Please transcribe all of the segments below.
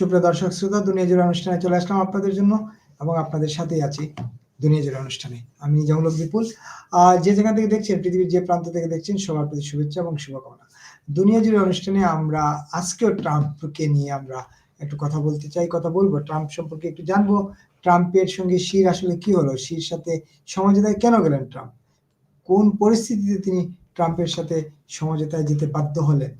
সুপ্রিয় দর্শক, শ্রোতা, দুনিয়া জুড়ে অনুষ্ঠানে চলে আসলাম আপনাদের জন্য এবং আপনাদের সাথেই আছি দুনিয়া জুড়ে অনুষ্ঠানে। আমি জামুলক বিপুল। আর যে জায়গা থেকে দেখছেন, পৃথিবীর যে প্রান্ত থেকে দেখছেন, সবার প্রতি শুভেচ্ছা এবং শুভকামনা। দুনিয়া জুড়ে অনুষ্ঠানে আমরা আজকেও ট্রাম্পকে নিয়ে আমরা একটু কথা বলতে চাই, কথা বলব। ট্রাম্প সম্পর্কে একটু জানব। ট্রাম্পের সঙ্গে শির আসলে কি হলো? শির সাথে সমঝোতায় কেন গেলেন ট্রাম্প? কোন পরিস্থিতিতে তিনি ট্রাম্পের সাথে সমঝোতায় যেতে বাধ্য হলেন?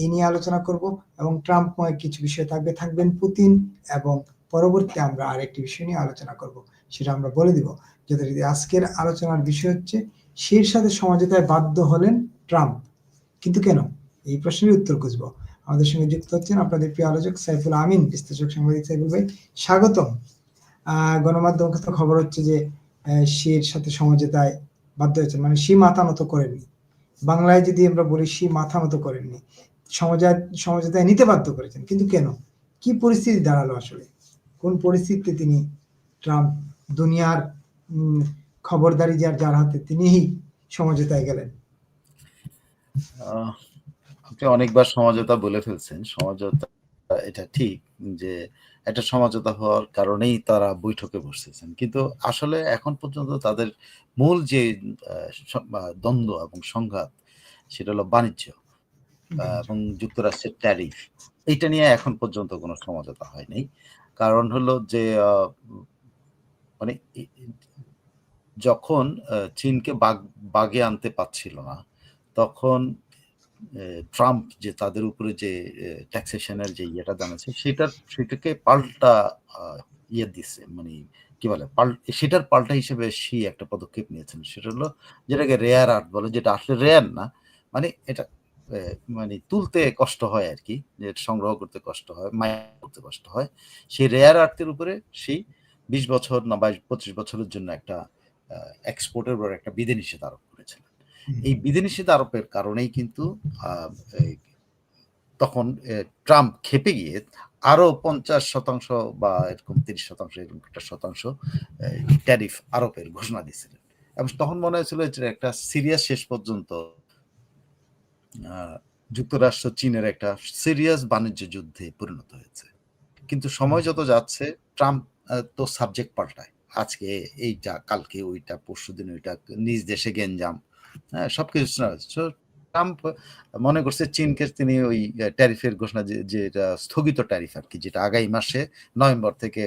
এই নিয়ে আলোচনা করব এবং ট্রাম্পময় কিছু বিষয় থাকবে, থাকবেন পুতিন এবং পরবর্তী আমরা আরেকটি বিষয় নিয়ে আলোচনা করব, সেটা আমরা বলে দিব। যথারীতি আজকের আলোচনার বিষয় হচ্ছে শির সাথে সমঝোতায় বাধ্য হলেন ট্রাম্প। কিন্তু কেন? এই প্রশ্নের উত্তর খুঁজবো। আমাদের সঙ্গে যুক্ত হচ্ছেন আপনাদের প্রিয় আলোচক সাইফুল আমিন, বিশ্লেষক সাংবাদিক সাইফুল ভাই, স্বাগতম। গণমাধ্যম খবর হচ্ছে যে শির সাথে সমঝোতায় বাধ্য হয়েছেন মানে শি মাথা নত করেননি। বাংলায় যদি আমরা বলি শি মাথা মতো করেননি। সমাজায় সমঝোতায় নিতে বাধ্য করেছেন। কিন্তু কেন? কি পরিস্থিতি দাঁড়াল আসলে? কোন পরিস্থিতিতে তিনি ট্রাম্প দুনিয়ার খবরদারি যার যার হাতে তিনিই সমঝোতায় গেলেন? আপনি অনেকবার সমঝোতা বলে ফেলছেন। সমঝোতা এটা ঠিক যে একটা সমঝোতা হওয়ার কারণেই তারা বৈঠকে বসতেছেন। কিন্তু আসলে এখন পর্যন্ত তাদের মূল যে দ্বন্দ্ব এবং সংঘাত সেটা হলো বাণিজ্য এবং যুক্তরাষ্ট্রের ট্যারিফ। এইটা নিয়ে এখন পর্যন্ত কোনো সমঝোতা হয়নি। কারণ হলো যে মানে যখন চীনকে বাগ বাগে আনতে পারছিল না তখন ট্রাম্প যে তাদের উপরে যে ট্যাক্সেশনের যে ইয়েটা জানাচ্ছে, সেটার, সেটাকে পাল্টা ইয়ে দিচ্ছে মানে কি বলে সেটার পাল্টা হিসেবে সি একটা পদক্ষেপ নিয়েছেন। সেটা হলো যেটাকে রেয়ার আর্ট বলে, যেটা আসলে রেয়ার না মানে এটা মানে তুলতে কষ্ট হয় আর কি যে সংগ্রহ করতে কষ্ট হয় মায়া করতে কষ্ট হয়। সেই রেয়ার আর্থের উপরে সেই বিশ বছর না বাইশ, পঁচিশ বছরের জন্য একটা এক্সপোর্টের উপর একটা বিধিনিষেধ আরোপ করেছিলেন এই বিধিনিষেধ আরোপের কারণেই কিন্তু তখন ট্রাম্প খেপে গিয়ে আরও পঞ্চাশ শতাংশ বা এরকম তিরিশ শতাংশ, এরকম একটা শতাংশ ট্যারিফ আরোপের ঘোষণা দিয়েছিলেন। এবং তখন মনে হয়েছিল যে একটা সিরিয়াস শেষ পর্যন্ত যুক্তরাষ্ট্র চীনের একটা সিরিয়াস বাণিজ্য যুদ্ধে পরিণত হয়েছে। কিন্তু সময় যত যাচ্ছে, ট্রাম্প তো সাবজেক্ট পাল্টায়। আজকে এইটা, কালকে ওইটা পরশু দিন ওইটা, নিজ দেশে গেঞ্জাম হ্যাঁ সবকিছু শোনা যাচ্ছে। ট্রাম্প মনে করছে চীনকে তিনি ওই ট্যারিফের ঘোষণা যে যেটা স্থগিত ট্যারিফ আর কি যেটা আগামী মাসে নভেম্বর থেকে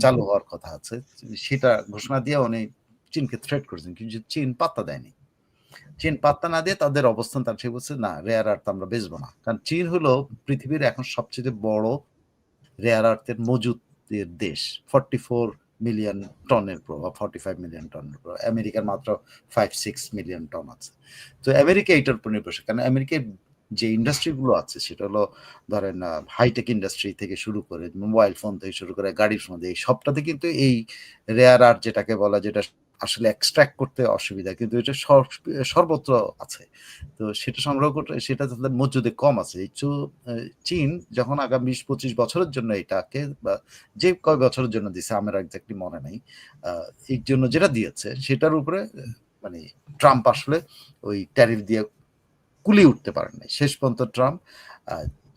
চালু হওয়ার কথা আছে। সেটা ঘোষণা দিয়ে উনি চীনকে থ্রেট করেছেন। কিন্তু চীন পাত্তা দেয়নি। চীন পাত্তা না দিয়ে তাদের অবস্থান তার সে বলছে না রেয়ার আর্থ আমরা বেচবো না। কারণ চীন হলো পৃথিবীর এখন সবচেয়ে বড় রেয়ার আর্থের মজুদের দেশ। ফর্টি ফোর মিলিয়ন টনের প্রভাব ফর্টি ফাইভ মিলিয়ন টনের প্রভাব আমেরিকার মাত্র ফাইভ সিক্স মিলিয়ন টন আছে। তো আমেরিকা এইটার উপর নির্ভরশীল। কারণ আমেরিকার যে ইন্ডাস্ট্রিগুলো আছে, সেটা হলো ধরেন হাইটেক ইন্ডাস্ট্রি থেকে শুরু করে মোবাইল ফোন থেকে শুরু করে, গাড়ির ফোন এই সবটাতে কিন্তু এই রেয়ার আর্ট যেটাকে বলা, যেটা আসলে এক্সট্র্যাক্ট করতে অসুবিধা, কিন্তু এটা সর্বত্র আছে। তো সেটা সংগ্রহ করতে, সেটা তাদের মজুদে কম আছে। চীন যখন আগামী বিশ, পঁচিশ বছরের জন্য এটাকে বা যে কয় বছরের জন্য দিছে, আমার একজাক্টলি মনে নেই। এই জন্য যেটা দিয়েছে, সেটার উপরে মানে ট্রাম্প আসলে ওই ট্যারিফ দিয়ে কুলিয়ে উঠতে পারেন নাই। শেষ পর্যন্ত ট্রাম্প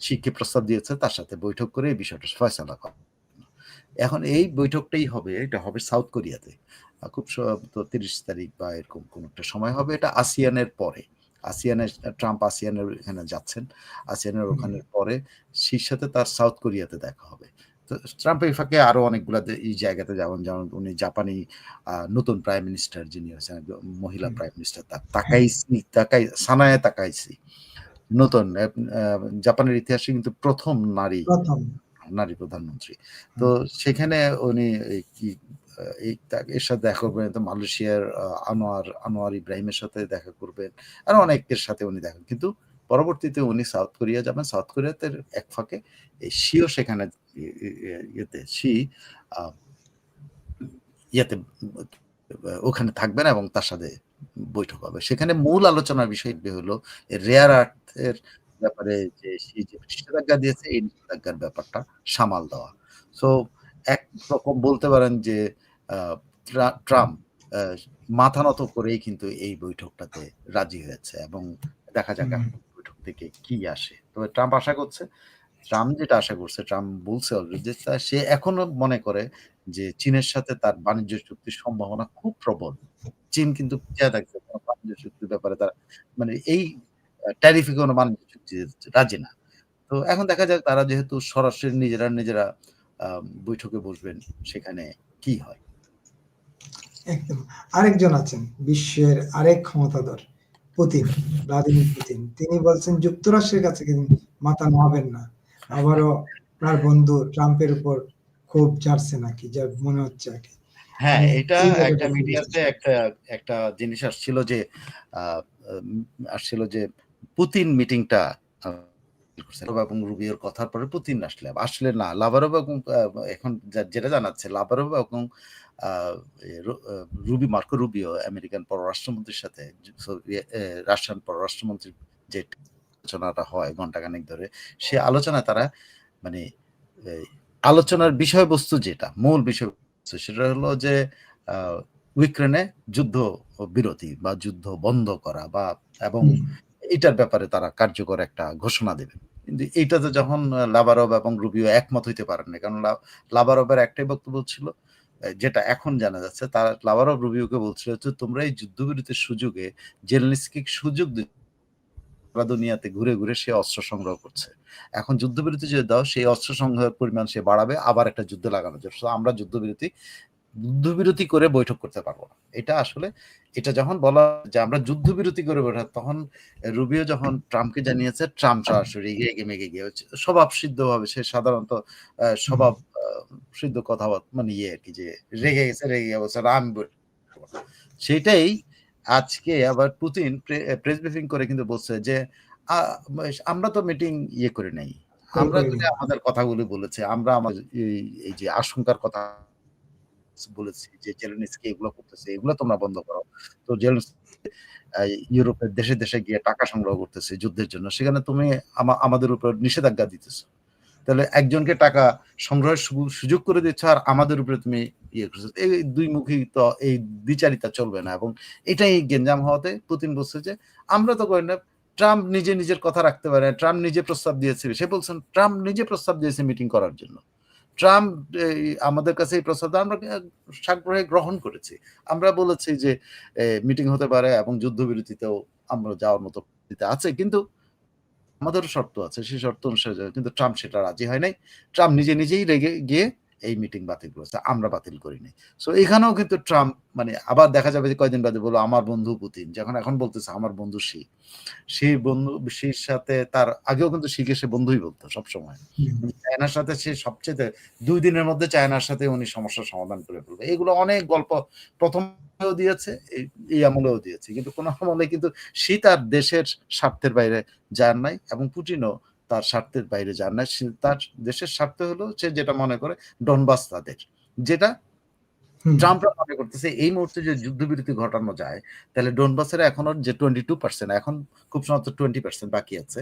শিক্ষে প্রস্তাব দিয়েছে, তার সাথে বৈঠক করে এই বিষয়টা ফয়সলা করে এখন এই বৈঠকটাই হবে, এটা হবে সাউথ কোরিয়াতে। খুব তো তিরিশ তারিখ বা এরকম কোন একটা সময় হবে। এটা আসিয়ানের পরে। আসিয়ানের ট্রাম্প আসিয়ানের এখানে যাচ্ছেন। আসিয়ানের। ওখানে পরে সেই সাথে তার সাউথ কোরিয়াতে দেখা হবে। তো ট্রাম্প এই ফাঁকে আরও অনেকগুলা এই জায়গাতে যেমন যেমন উনি জাপানি নতুন প্রাইম মিনিস্টার যিনি একজন মহিলা প্রাইম মিনিস্টার তাকাইসি তাকাই সানায় তাকাইসি। নতুন জাপানের ইতিহাসে কিন্তু প্রথম নারী নারী প্রধানমন্ত্রী। তো সেখানে উনি কি এর সাথে দেখা করবেন তো মালয়েশিয়ার আনোয়ার আনোয়ার ইব্রাহিমের সাথে দেখা করবেন, আর অনেকের সাথে উনি দেখেন কিন্তু পরবর্তীতে উনি সাউথ কোরিয়া যাবেন। সাউথ কোরিয়াতে এক ফাঁকে এই শিও সেখানে ইয়েতে শি ইয়েতে ওখানে থাকবেন এবং তার সাথে বৈঠক হবে। সেখানে মূল আলোচনার বিষয় হলো রেয়ার আর্থের ব্যাপারে যে সেই যে নিষেধাজ্ঞা দিয়েছে, এই নিষেধাজ্ঞার ব্যাপারটা সামাল দেওয়া। সো এক রকম বলতে পারেন যে ট্রাম্প মাথা নত করেই কিন্তু এই বৈঠকটাতে রাজি হয়েছে এবং দেখা যাক বৈঠক থেকে কি আসে। তবে ট্রাম্প আশা করছে ট্রাম্প যেটা আশা করছে ট্রাম্প বলছে অলরেডি যে সে এখনও মনে করে যে চীনের সাথে তার বাণিজ্য চুক্তির সম্ভাবনা খুব প্রবল। চীন কিন্তু পিছিয়ে থাকছে বাণিজ্য চুক্তির ব্যাপারে তারা মানে এই ট্যারিফে কোনো বাণিজ্য চুক্তি রাজি না। তো এখন দেখা যাক তারা যেহেতু সরাসরি নিজেরা নিজেরা আহ, বৈঠকে বসবেন সেখানে কি হয়। একদম। আরেকজন আছেন বিশ্বের আরেক ক্ষমতাধর পুতিন ভ্লাদিমির পুতিন। তিনি বলছেন যুক্তরাষ্ট্রের কাছে কিন্তু মাথা নোয়াবেন না। আবারও আপনার বন্ধু ট্রাম্পের উপর খুব জারছে নাকি যা মনে হচ্ছে আর কি হ্যাঁ মানে এটা একটা মিডিয়াতে একটা একটা জিনিস আসছিল যে আহ, আসছিল যে পুতিন মিটিংটা এবং রুবিওর কথার পরে পুতিন আসলে আসলে না লাভারভ এবং এখন যেটা জানাচ্ছে লাভারভ এবং রুবি মার্কো রুবিও আমেরিকান পররাষ্ট্রমন্ত্রীর সাথে রাশিয়ান পররাষ্ট্রমন্ত্রীর যে আলোচনাটা হয় ঘন্টাখানেক ধরে, সে আলোচনায় তারা মানে আলোচনার বিষয়বস্তু যেটা, মূল বিষয়বস্তু সেটা হলো যে ইউক্রেনে যুদ্ধ বিরতি বা যুদ্ধ বন্ধ করা বা, এবং এটার ব্যাপারে তারা কার্যকর একটা ঘোষণা দেবেন। কিন্তু এইটাতে যখন আহ, লাভারভ এবং রুবিও একমত হইতে পারেন না কারণ লা- লাভারভের একটাই বক্তব্য ছিল যেটা এখন জানা যাচ্ছে তার লাভারভ রুবিওকে বলছিল যে তোমরা এই যুদ্ধবিরতির সুযোগে জেলনিস্কি সুযোগ দুনিয়াতে ঘুরে ঘুরে সে অস্ত্র সংগ্রহ করছে। এখন যুদ্ধবিরতি যদি দাও সেই অস্ত্র সংগ্রহের পরিমাণ সে বাড়াবে আবার একটা যুদ্ধ লাগানো যাবে। আমরা যুদ্ধবিরতি যুদ্ধবিরতি করে বৈঠক করতে পারব না। এটা আসলে এটা যখন বলা যে আমরা যুদ্ধবিরতি করে বৈঠক তখন রুবিও যখন ট্রাম্পকে জানিয়েছে ট্রাম্প সরাসরি রেগে মেগে গিয়ে স্বভাব সিদ্ধ ভাবে সে সাধারণত স্বভাব সিদ্ধ কথা মানে ইয়ে আর কি যে রেগে গেছে রেগে গিয়ে বলছে "না, আমি বৈঠক করব না।" সেটাই আজকে আবার পুতিন প্রেস ব্রিফিং করে কিন্তু বলছে যে আমরা তো মিটিং ইয়ে করে নাই। আমরা আমাদের কথাগুলি বলেছে আমরা আমাদের এই যে আশঙ্কার কথা বলেছি যে জেলেনস্কি এগুলো করতেছে এগুলো তোমরা বন্ধ করো। তো আহ, ইউরোপের দেশে দেশে গিয়ে টাকা সংগ্রহ করতেছে যুদ্ধের জন্য। সেখানে তুমি আমাদের উপর নিষেধাজ্ঞা দিতেছো। তাহলে একজনকে টাকা সংগ্রহের সুযোগ করে দিচ্ছ আর আমাদের উপরে তুমি ইয়ে করছ এই দুই মুখী তো এই দ্বিচারিতা চলবে না এবং এটাই গেঞ্জাম হওয়াতে পুতিন বলছে যে আমরা তো করি না ট্রাম্প নিজে নিজের কথা রাখতে পারে। ট্রাম্প নিজে প্রস্তাব দিয়েছে। সে বলছেন ট্রাম্প নিজে প্রস্তাব দিয়েছে মিটিং করার জন্য। ট্রাম্প আমাদের কাছে এই প্রস্তাবটা আমরা সাগ্রহে গ্রহণ করেছি। আমরা বলেছি যে মিটিং হতে পারে এবং যুদ্ধবিরতিতেও আমরা যাওয়ার মতো আছে, কিন্তু আমাদের শর্ত আছে, সেই শর্ত অনুসারে, কিন্তু ট্রাম্প সেটা রাজি হয় নাই। ট্রাম্প নিজে নিজেই রেগে গিয়ে এই মিটিং বাতিল করেছে আমরা বাতিল করিনি। সো এখানেও কিন্তু ট্রাম্প মানে আবার দেখা যাবে যে কয়দিন বাদে বলো আমার বন্ধু পুতিন। যখন এখন বলতেছে আমার বন্ধু শি। সেই বন্ধু শির সাথে তার আগেও কিন্তু শিখে সে বন্ধুই বলতো সবসময়। চায়নার সাথে সে সবচেয়ে দুই দিনের মধ্যে চায়নার সাথে উনি সমস্যার সমাধান করে ফেলবে। এগুলো অনেক গল্প প্রথম দিয়েছে এই- এই আমলেও দিয়েছে। কিন্তু কোন আমলে কিন্তু শীত আর দেশের স্বার্থের বাইরে যান নাই এবং পুটিনও তার স্বার্থের বাইরে যান সে তার দেশের স্বার্থ হলো সে যেটা মনে করে ডনবাস তাদের যেটা ট্রাম্পরা মনে করতেছে এই মুহূর্তে যে যুদ্ধবিরতি ঘটানো যায় তাহলে ডোনবাসের এখনও যে টোয়েন্টি টু পার্সেন্ট এখন খুব সম্ভবত টোয়েন্টি পার্সেন্ট বাকি আছে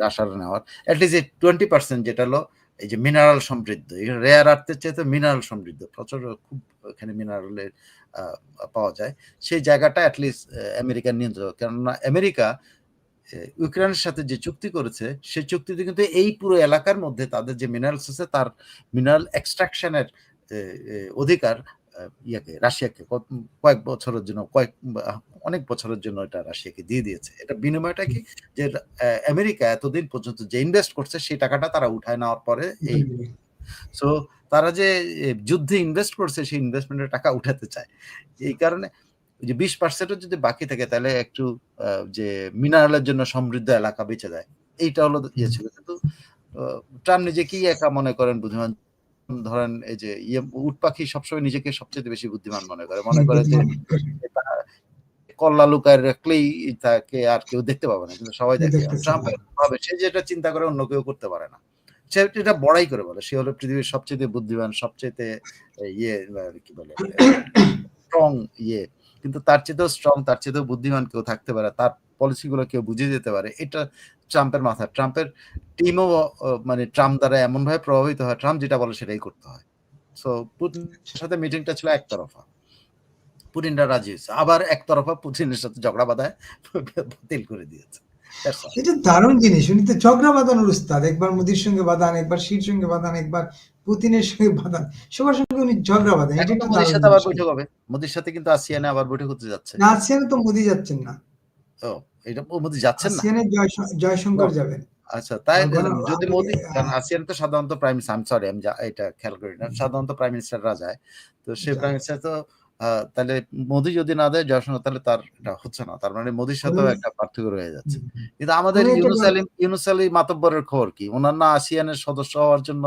রাশার নেওয়ার অ্যাটলিস্ট এই টোয়েন্টি পার্সেন্ট যেটা হলো এই যে মিনারেল সমৃদ্ধ রেয়ার আর্থের চেয়ে মিনারেল সমৃদ্ধ প্রচুর খুব এখানে মিনারেলের পাওয়া যায় সেই জায়গাটা অ্যাটলিস্ট আমেরিকার নিয়ন্ত্রণ কেননা আমেরিকা ইউক্রেনের সাথে যে চুক্তি করেছে, সেই চুক্তিতে কিন্তু এই পুরো এলাকার মধ্যে তাদের যে মিনারেলস আছে, তার মিনারেল এক্সট্রাকশনের অধিকার ইয়াকে, রাশিয়াকে কয়েক বছরের জন্য, কয়েক, অনেক বছরের জন্য এটা রাশিয়াকে দিয়ে দিয়েছে। এটা বিনিময়টা কি? যে আমেরিকা এতদিন পর্যন্ত যে ইনভেস্ট করছে, সেই টাকাটা তারা উঠায় নেওয়ার পরে এই সো তারা যে যুদ্ধে ইনভেস্ট করছে, সেই ইনভেস্টমেন্টের টাকা উঠাতে চায়। এই কারণে ওই যে বিশ পার্সেন্টও যদি বাকি থাকে তাহলে একটু যে মিনারেলের জন্য সমৃদ্ধ এলাকা বেঁচে দেয়। এইটা হলো ইয়ে ছিল। কিন্তু ট্রাম্প নিজে কি একা মনে করেন বুদ্ধিমান? ধরেন এই যে ইয়ে উট পাখি সবসময় নিজেকে সবচেয়ে বেশি বুদ্ধিমান মনে করে। মনে করে যে কল্লা লুকায় রাখলেই তাকে আর কেউ দেখতে পাবে না কিন্তু সবাই দেখে। ট্রাম্প ভাবে সে যেটা চিন্তা করে অন্য কেউ করতে পারে না। সে এটা বড়াই করে বলে সে হলো পৃথিবীর সবচেয়ে বুদ্ধিমান সবচেয়ে ইয়ে কি বলে স্ট্রং ইয়ে। কিন্তু তার চেয়েও স্ট্রং তার চেয়েও বুদ্ধিমান কেউ থাকতে পারে, তার পলিসিগুলো কেউ বুঝে যেতে পারে, এটা ট্রাম্পের মাথা ট্রাম্পের টিমও মানে ট্রাম্প দ্বারা এমনভাবে প্রভাবিত হয়, ট্রাম্প যেটা বলে সেটাই করতে হয়। সো পুতিনের সাথে মিটিংটা ছিল একতরফা। পুতিনরা রাজি হয়েছে। আবার একতরফা পুতিনের সাথে ঝগড়া বাঁধায় বাতিল করে দিয়েছে. এটা দারুণ জিনিস। উনি তো ঝগড়া বাঁধানোর উস্তাদ। একবার মোদির সঙ্গে বাঁধান একবার শির সঙ্গে বাঁধান একবার পুতিনের সঙ্গে বাঁধান সবার সঙ্গে উনি ঝগড়া বাঁধান এটা তো একটা মোদির সাথে আবার বৈঠক হবে। মোদির সাথে কিন্তু আসিয়ানে আবার বৈঠক হতে যাচ্ছে। না আসিয়ানে তো মোদি যাচ্ছেন না। ও এটা মোদি যাচ্ছেন না? আসিয়ানে জয়শঙ্কর যাবেন। আচ্ছা তাই যদি মোদি কারণ আসিয়ান তো সাধারণত প্রাইম মিনিস্টার আমি সরি আমি এটা খেয়াল করি না। সাধারণত প্রাইম মিনিস্টাররা যায়। তো সে। প্রাইম মিনিস্টার তো তাহলে মোদি যদি না দেয় জয়শঙ্কর তাহলে তার এটা হচ্ছে না। তার মানে মোদির সাথেও একটা পার্থক্য রয়ে যাচ্ছে। কিন্তু আমাদের উনি এটা ইউনুস আলী ইউনুস আলী মাতব্বরের খবর কি? ওনার না আসিয়ানের সদস্য হওয়ার জন্য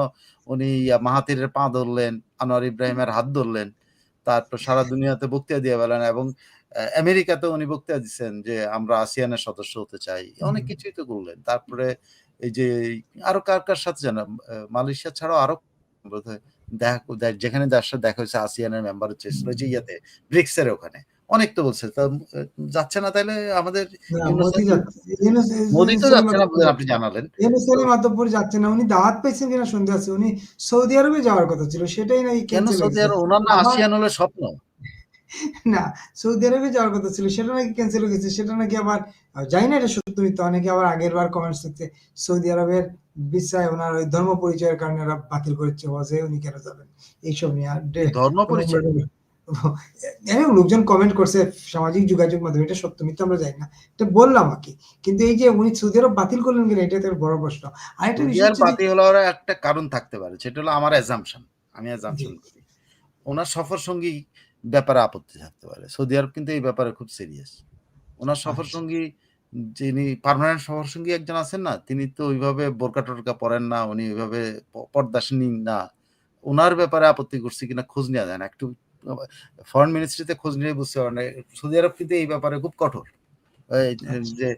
উনি আহ, মাহাথিরের পা ধরলেন আনোয়ার ইব্রাহিমের হাত ধরলেন তারপর সারা দুনিয়াতে বক্তৃতা দিয়ে বেলেন এবং আমেরিকাতে উনি বক্তৃতা দিচ্ছেন যে আমরা আসিয়ানের সদস্য হতে চাই। অনেক কিছুই তো করলেন। তারপরে এই যে আরও কার কার সাথে জানো মালয়েশিয়া ছাড়াও আরও বোধহয় দেখা যেখানে যার সাথে দেখা হয়েছে আসিয়ানের মেম্বার হচ্ছে ওই যে ইয়াতে ব্রিক্সের ওখানে। অনেক তো বলছে তা যাচ্ছে না তাইলে আমাদের মোদি তো যাচ্ছে না আপনি জানালেন। আলী যাচ্ছে না উনি দাওয়াত পাইছেন কিনা সন্দেহ আছে উনি সৌদি আরবে যাওয়ার কথা ছিল সেটাই নাকি কেন সৌদি আরব? ওনার না আসিয়ান হলে স্বপ্ন। না সৌদি আরবে যাওয়ার কথা ছিল সেটা নাকি ক্যান্সেল হয়ে গেছে সেটা নাকি আবার জানি না এটা সত্য মিথ্যা অনেকে আবার আগের বার কমেন্টস করতে সৌদি আরবের ভিসায় ওনার ওই ধর্ম পরিচয়ের কারণে ওরা বাতিল করেছে উনি কেন যাবেন? এইসব নিয়ে ধর্ম পরিচয়? লোকজন কমেন্ট করছে সামাজিক যোগাযোগ মাধ্যমে এটা সত্য মিথ্যা আমরা জানি না। এটা বললাম আর কি। কিন্তু এই যে উনি সৌদি আরব বাতিল করলেন কিনা এটা বড় প্রশ্ন। আর একটা বিষয় হওয়ার একটা কারণ থাকতে পারে সেটা হলো আমার অ্যাজাম্পশন আমি অ্যাজাম্পশন করি। ওনার সফর সঙ্গী ব্যাপারে আপত্তি থাকতে পারে। সৌদি আরব কিন্তু এই ব্যাপারে খুব সিরিয়াস ওনার সফর আচ্ছা। সঙ্গী যিনি পার্মানেন্ট সফর সঙ্গী একজন আছেন না তিনি তো ওইভাবে বোরকা টোরকা পরেন না উনি ওইভাবে পর্দাসিনী না। ওনার ব্যাপারে আপত্তি করছে কিনা খোঁজ নেওয়া যায় না। একটু ফরেন মিনিস্ট্রিতে খোঁজ নিয়ে বুঝতে পারেন। সৌদি আরব কিন্তু এই ব্যাপারে খুব কঠোর। আচ্ছা। যে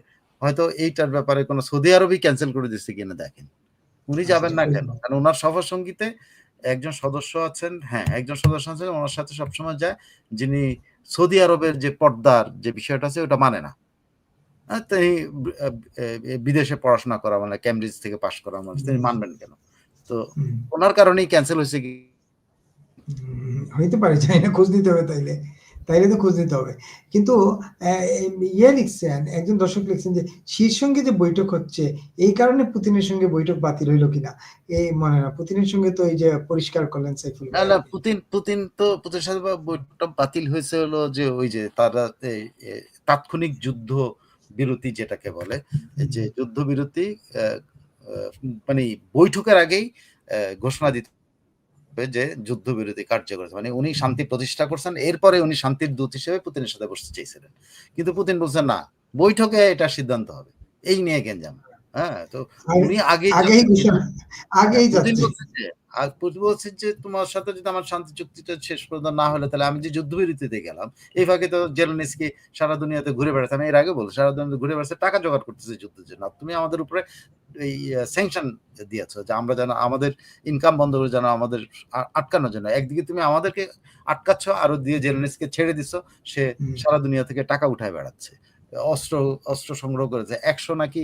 হয়তো এইটার ব্যাপারে কোনো সৌদি আরবই ক্যান্সেল করে দিচ্ছে কিনা দেখেন। উনি যাবেন না কেন? কারণ ওনার সফর সঙ্গীতে একজন সদস্য আছেন হ্যাঁ একজন সদস্য আছেন ওনার সাথে সবসময় যায় যিনি সৌদি আরবের যে পর্দার যে বিষয়টা আছে ওটা মানে না। তিনি বিদেশে পড়াশোনা করা মানে ক্যামব্রিজ থেকে পাশ করা মানুষ তিনি মানবেন কেন? তো ওনার কারণেই ক্যান্সেল হয়েছে কি? হইতে পারে জানি না খোঁজ নিতে হবে তাইলে। তাইলে তো খোঁজ নিতে হবে। কিন্তু ইয়ে লিখছেন একজন দর্শক লিখছেন যে শীর সঙ্গে যে বৈঠক হচ্ছে এই কারণে পুতিনের সঙ্গে বৈঠক বাতিল হইল কিনা? এই মনে না। পুতিনের সঙ্গে তো এই যে পরিষ্কার করলেন সাইফুল না না পুতিন পুতিন তো পুতিনের সাথে বৈঠকটা বাতিল হয়েছে হলো যে ওই যে তারা তাৎক্ষণিক যুদ্ধ বিরতি যেটাকে বলে, যে যুদ্ধ বিরতি মানে বৈঠকের আগেই ঘোষণা দিতে যে যুদ্ধবিরতি কার্যকর। মানে উনি শান্তি প্রতিষ্ঠা করছেন, এরপরে উনি শান্তির দূত হিসেবে পুতিনের সাথে বসতে চেয়েছিলেন। কিন্তু পুতিন বলছেন, না, বৈঠকে এটা সিদ্ধান্ত হবে। এই নিয়ে গেঞ্জাম। হ্যাঁ তো উনি আগে আগেই বলছেন যে তোমার সাথে যদি আমার শান্তি চুক্তিটা শেষ পর্যন্ত না হলে তাহলে আমি যে যুদ্ধবিরতিতে গেলাম এই ফাঁকে তো জেলনিসকে সারা দুনিয়াতে ঘুরে বেড়াচ্ছে। আমি এর আগে সারা দুনিয়াতে ঘুরে বেড়াচ্ছে টাকা জোগাড় করতেছে যুদ্ধের জন্য। তুমি আমাদের উপরে এই স্যাংশন দিয়েছ যে আমরা যেন আমাদের ইনকাম বন্ধ করে যেন আমাদের আটকানোর জন্য। একদিকে তুমি আমাদেরকে আটকাচ্ছ আরও দিয়ে জেলনিসকে ছেড়ে দিছো সে সারা দুনিয়া থেকে টাকা উঠায় বেড়াচ্ছে। অস্ত্র অস্ত্র সংগ্রহ করেছে। একশো নাকি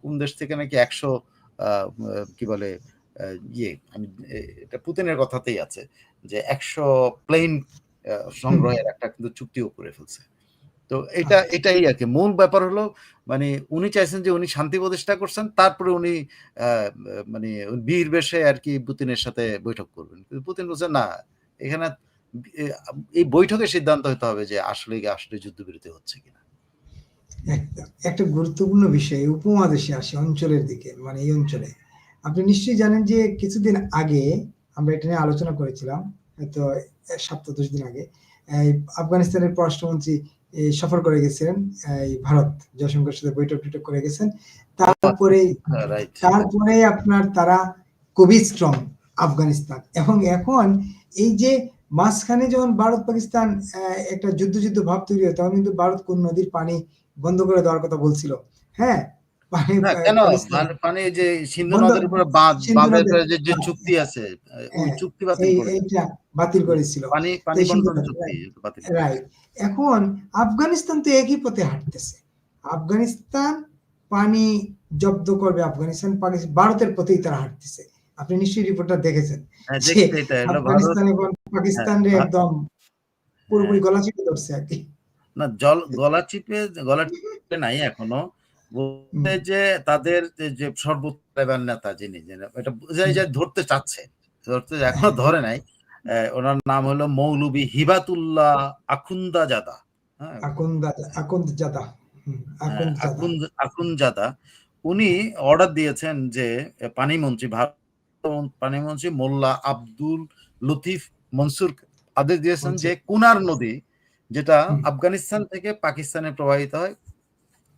কোন দেশ থেকে নাকি একশো কি বলে ইয়ে আমি এটা পুতিনের কথাতেই আছে যে একশো প্লেন সংগ্রহের একটা কিন্তু চুক্তিও করে ফেলছে। তো এটা আচ্ছা। এটাই আর কি। মূল ব্যাপার হলো মানে উনি চাইছেন যে উনি শান্তি প্রতিষ্ঠা করছেন তারপরে উনি আহ, মানে বীর বেশে আর কি পুতিনের সাথে বৈঠক করবেন। কিন্তু পুতিন বলছেন না এখানে এই বৈঠকে সিদ্ধান্ত হতে হবে যে আসলে আসলে যুদ্ধবিরতি হচ্ছে কিনা। একটা একটা গুরুত্বপূর্ণ বিষয় উপমহাদেশে আসে অঞ্চলের দিকে মানে এই অঞ্চলে। আপনি নিশ্চয়ই জানেন যে কিছুদিন আগে আমরা এটা নিয়ে আলোচনা করেছিলাম হয়তো সপ্তাহ দশ দিন আগে আফগানিস্তানের পররাষ্ট্রমন্ত্রী সফর করে গেছিলেন এই ভারত জয়শঙ্করের সাথে বৈঠক টৈঠক করে গেছেন। তারপরে তারপরে আপনার তারা কোভিড স্ট্রং আফগানিস্তান। এবং এখন এই যে মাঝখানে যখন ভারত পাকিস্তান একটা যুদ্ধ যুদ্ধ ভাব তৈরি হয় তখন কিন্তু ভারত কোন নদীর পানি বন্ধ করে দেওয়ার কথা বলছিল। হ্যাঁ পানি না আহ, কেন মানে- যে সিন্ধু নদের উপরে বাঁধ বাঁধের যে যে চুক্তি আছে ওই হ্যাঁ, চুক্তি বাতিল করে বাতিল করেছিল। পানি পানি বন্টন চুক্তি বাতিল রাইট। এখন আফগানিস্তান তো একই পথে হাঁটতেছে। আফগানিস্তান পানি জব্দ করবে আফগানিস্তান পাকিস্তান ভারতের পথেই তারা হাঁটতেছে। আপনি নিশ্চয়ই রিপোর্টটা দেখেছেন হ্যাঁ আফগানিস্তান এবং পাকিস্তানরে হ্যাঁ, একদম পুরোপুরি হ্যাঁ। গলা চিপে ধরছে আর কি। না জল গলা চিপে গলা চিপে নাই এখনও। বলতে যে তাদের যে- যে সর্বোচ্চ নেতা যিনি এটা বোঝাই যায় ধরতে চাচ্ছে ধরতে এখনও ধরে নাই। ওনার নাম হলো মৌলবী হিবাতুল্লাহ আখুন্দা জাদা হ্যাঁ আকুনজাদা উনি অর্ডার দিয়েছেন যে পানি মন্ত্রী ভারত পানি মন্ত্রী মোল্লা আব্দুল লতিফ মনসুর আদেশ দিয়েছেন যে কুনার নদী যেটা আফগানিস্তান থেকে পাকিস্তানে প্রবাহিত হয়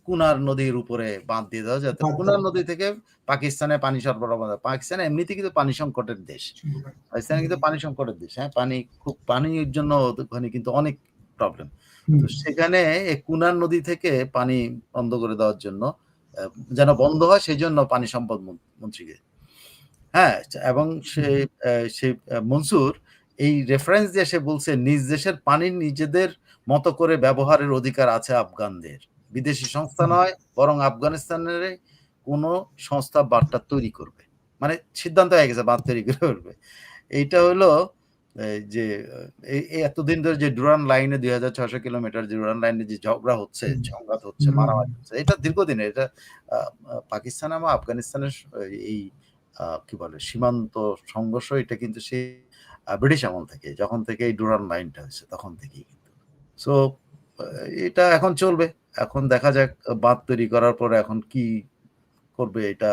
কুনার নদীর উপরে বাঁধ দিয়ে দেওয়া যাতে কুনার নদী থেকে পাকিস্তানে পানি সরবরাহ পাকিস্তান এমনিতে কিন্তু পানি সংকটের দেশ। পাকিস্তান কিন্তু পানি সংকটের দেশ। হ্যাঁ পানি খুব পানির জন্য ওখানে কিন্তু অনেক প্রবলেম তো সেখানে এই কুনার নদী থেকে পানি বন্ধ করে দেওয়ার জন্য যেন বন্ধ হয় সেই জন্য পানি সম্পদ মন্ত্রীকে। হ্যাঁ এবং সে আহ, সে মনসুর এই রেফারেন্স দিয়ে সে বলছে নিজ দেশের পানি নিজেদের মতো করে ব্যবহারের অধিকার আছে আফগানদের। বিদেশি সংস্থা নয় বরং আফগানিস্তানের কোনো সংস্থা বার্তা তৈরি করবে। মানে সিদ্ধান্ত হয়ে গেছে বাঁধ তৈরি করবে এইটা হলো এই যে এতদিন ধরে যে ডুরান লাইনে দুই হাজার ছশো কিলোমিটার যে ডুরান লাইনে যে ঝগড়া হচ্ছে। সংঘাত হচ্ছে মারামারি হচ্ছে এটা দীর্ঘদিনের এটা পাকিস্তান এবং আফগানিস্তানের এই কি বলে সীমান্ত সংঘর্ষ এটা কিন্তু সেই ব্রিটিশ আমল থেকে যখন থেকে এই ডুরান লাইনটা হয়েছে তখন থেকেই কিন্তু। সো এটা এখন চলবে। এখন দেখা যাক বাঁধ তৈরি করার পরে এখন কি করবে এটা।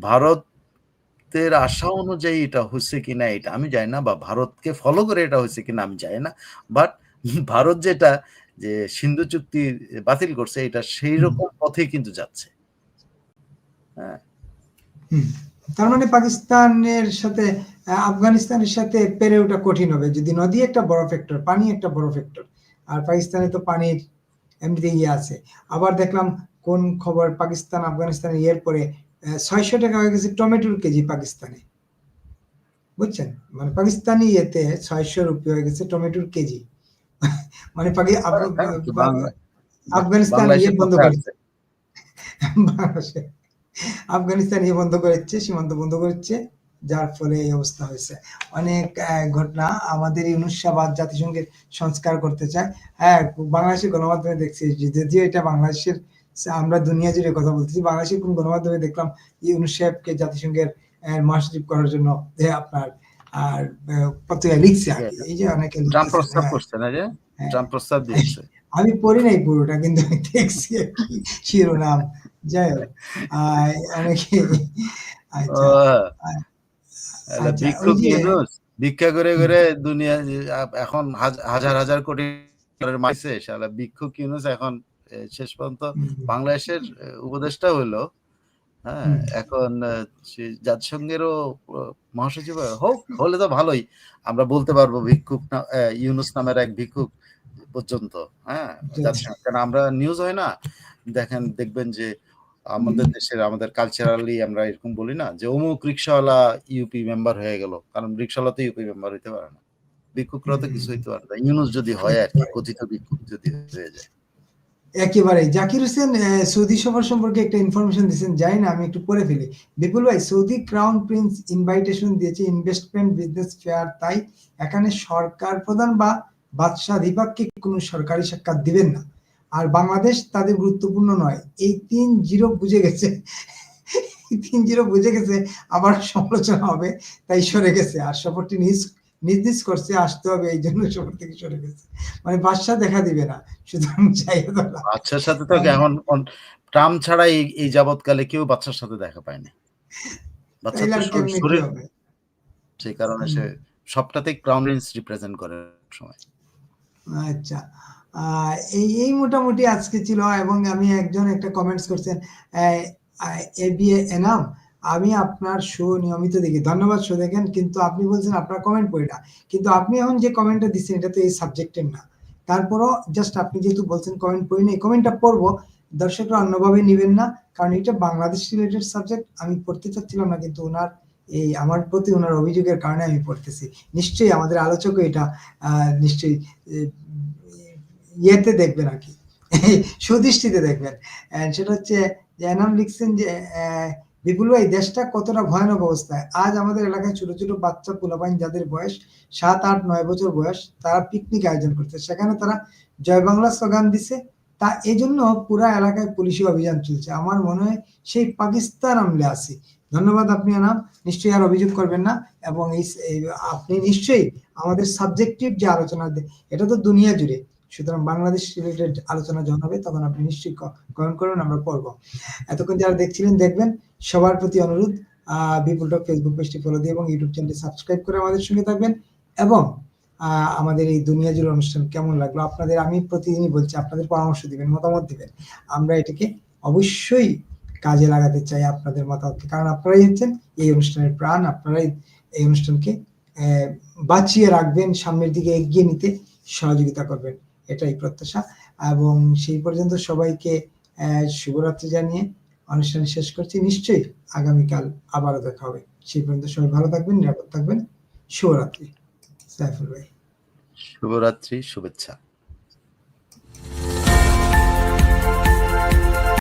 ভারতের আশা অনুযায়ী এটা হচ্ছে কিনা এটা আমি জানি না বা ভারতকে ফলো করে এটা হচ্ছে কিনা আমি জানি না। বাট ভারত যেটা যে সিন্ধু চুক্তি বাতিল করছে এটা সেই রকম পথেই কিন্তু যাচ্ছে। হ্যাঁ। তার মানে পাকিস্তানের সাথে আফগানিস্তানের সাথে পেরে ওঠা কঠিন হবে। যদি নদী একটা বড় ফ্যাক্টর পানি একটা বড় ফ্যাক্টর আর পাকিস্তানে তো পানির এমনিতে ইয়ে আছে। আবার দেখলাম কোন খবর পাকিস্তান আফগানিস্তানের ইয়ের পরে ছয়শো টাকা হয়ে গেছে টমেটোর কেজি পাকিস্তানে। বুঝছেন? মানে পাকিস্তানি ইয়েতে ছয়শো রুপি হয়ে গেছে টমেটোর কেজি। মানে আফগানিস্তান ইয়ে বন্ধ করেছে বাংলাদেশে। আফগানিস্তান ইয়ে বন্ধ করেছে সীমান্ত বন্ধ করেছে যার ফলে এই অবস্থা হয়েছে অনেক ঘটনা আমাদের ইউনুস শাহবাজ জাতিসংঘের সংস্কার করতে চায় হ্যাঁ বাংলাদেশের গণমাধ্যমে দেখছি যদিও এটা বাংলাদেশের আমরা দুনিয়া জুড়ে কথা বলতেছি বাংলাদেশের কোন গণমাধ্যমে দেখলাম ইউনুস সাহেবকে জাতিসংঘের মহাসচিব করার জন্য আপনার আর পত্রিকা লিখছে আর কি। এই যে অনেকে প্রস্তাব হ্যাঁ। করছে না যে হ্যাঁ। প্রস্তাব দিয়েছে আমি পড়ি নাই পুরোটা কিন্তু দেখছি আর কি শিরোনাম যাই হোক অনেকে আচ্ছা আচ্ছা, ভিক্ষুক ইউনুস ভিক্ষা করে করে দুনিয়া এখন হাজার হাজার কোটি মাইছে শালা ভিক্ষুক ইউনুস এখন শেষ পর্যন্ত বাংলাদেশের উপদেষ্টা হইল হ্যাঁ এখন জাতিসংঘেরও মহাসচিব হোক হলে তো ভালোই আমরা বলতে পারব ভিক্ষুক ইউনুস নামের এক ভিক্ষুক পর্যন্ত হ্যাঁ জাতিসংঘ আমরা নিউজ হয় না দেখেন দেখবেন যে আমাদের দেশের আমাদের কালচারালি আমরা এরকম বলি না যে অমুক রিক্সাওয়ালা ইউপি মেম্বার হয়ে গেল। কারণ রিক্সাওয়ালা তো ইউপি মেম্বার হইতে পারে না। ভিক্ষুকরা তো কিছু হইতে পারে না। ইউনুস যদি হয় আর কি কথিত ভিক্ষুক যদি হয়ে যায়। একেবারে জাকির হোসেন সৌদি সফর সম্পর্কে একটা ইনফরমেশন দিয়েছেন। জানি না আমি একটু পড়ে ফেলি। বিপুল ভাই সৌদি ক্রাউন প্রিন্স ইনভাইটেশন দিয়েছে ইনভেস্টমেন্ট বিজনেস ফেয়ার তাই এখানে সরকার প্রধান বা বাদশাহ দ্বিপাক্ষিক কোনো সরকারি সাক্ষাৎ দিবেন না। আর বাংলাদেশ তাদের গুরুত্বপূর্ণ নয়। এই তিন জিরো বুঝে গেছে। তিন জিরো বুঝে গেছে আবার সমালোচনা হবে তাই সরে গেছে। আর সফরটি নিজ নিজ করছে আসতে হবে এই জন্য সফর থেকে সরে গেছে। মানে বাদশাহ দেখা দিবে না সুতরাং দোলা বাচ্চার সাথে তো এখন ট্রাম্প ছাড়া এই এই যাবৎকালে কেউ বাচ্চার সাথে দেখা পায়নি। বাচ্চা শরীর? সেই কারণে সে সবটাতেই ক্রাউন রিপ্রেজেন্ট করে সময় আচ্ছা। এই এই মোটামুটি আজকে ছিল এবং আমি একজন একটা কমেন্টস করছেন এ বি এনাম, আমি আপনার শো নিয়মিত দেখি। ধন্যবাদ শো দেখেন, কিন্তু আপনি বলছেন আপনার কমেন্ট পড়ি না। কিন্তু আপনি এখন যে কমেন্টটা দিচ্ছেন, এটা তো এই সাবজেক্টের না। তারপরও জাস্ট আপনি যেহেতু বলছেন কমেন্ট পড়ি না এই কমেন্টটা পড়ব। দর্শকরা অন্যভাবে নেবেন না, কারণ এটা বাংলাদেশ রিলেটেড সাবজেক্ট আমি পড়তে চাচ্ছিলাম না, কিন্তু ওনার এই আমার প্রতি ওনার অভিযোগের কারণে আমি পড়তেছি। নিশ্চয়ই আমাদের আলোচকও এটা নিশ্চয়ই ইয়েতে দেখবেন আর কি, সুদৃষ্টিতে দেখবেন। সেটা হচ্ছে এনাম লিখছেন যে বিপুল ভাই, দেশটা কতটা ভয়ানক অবস্থায় আজ আমাদের এলাকায় ছোট ছোট বাচ্চা পোলাপাইন যাদের বয়স সাত, আট, নয় বছর বয়স, তারা পিকনিক আয়োজন করছে। সেখানে তারা জয় বাংলা স্লোগান দিছে। তা এজন্য পুরা এলাকায় পুলিশি অভিযান চলছে। আমার মনে হয় সেই পাকিস্তান আমলে আছি। ধন্যবাদ আপনি আনাম নিশ্চয়ই আর অভিযোগ করবেন না। এবং এই, এই- আপনি নিশ্চয়ই আমাদের সাবজেক্টিভ যে আলোচনা, এটা তো দুনিয়া জুড়ে। সুতরাং বাংলাদেশ রিলেটেড আলোচনা যখন হবে, তখন আপনি নিশ্চয়ই কমেন্ট করুন, আমরা পড়ব। এতক্ষণ যারা দেখছিলেন, দেখবেন। সবার প্রতি অনুরোধ বিপুল টক ফেসবুক পেজটি ফলো দিয়ে এবং ইউটিউব চ্যানেলটি সাবস্ক্রাইব করে আমাদের সঙ্গে থাকবেন এবং আমাদের এই দুনিয়া জুড়ে অনুষ্ঠান কেমন লাগল? আপনাদের, আমি প্রতিদিনই বলছি, আপনাদের পরামর্শ দিবেন, মতামত দিবেন। আমরা এটাকে অবশ্যই কাজে লাগাতে চাই আপনাদের মতামতকে। কারণ আপনারাই হচ্ছেন এই অনুষ্ঠানের প্রাণ, আপনারাই এই অনুষ্ঠানকে বাঁচিয়ে রাখবেন, সামনের দিকে এগিয়ে নিতে সহযোগিতা করবেন। এটাই প্রত্যাশা। এবং সেই পর্যন্ত সবাইকে শুভরাত্রি জানিয়ে অনুষ্ঠান শেষ করছি। নিশ্চয়ই আগামীকাল আবারও দেখা হবে। সেই পর্যন্ত সবাই ভালো থাকবেন, নিরাপদ থাকবেন। শুভরাত্রি, সাইফুল ভাই। শুভরাত্রি, শুভেচ্ছা।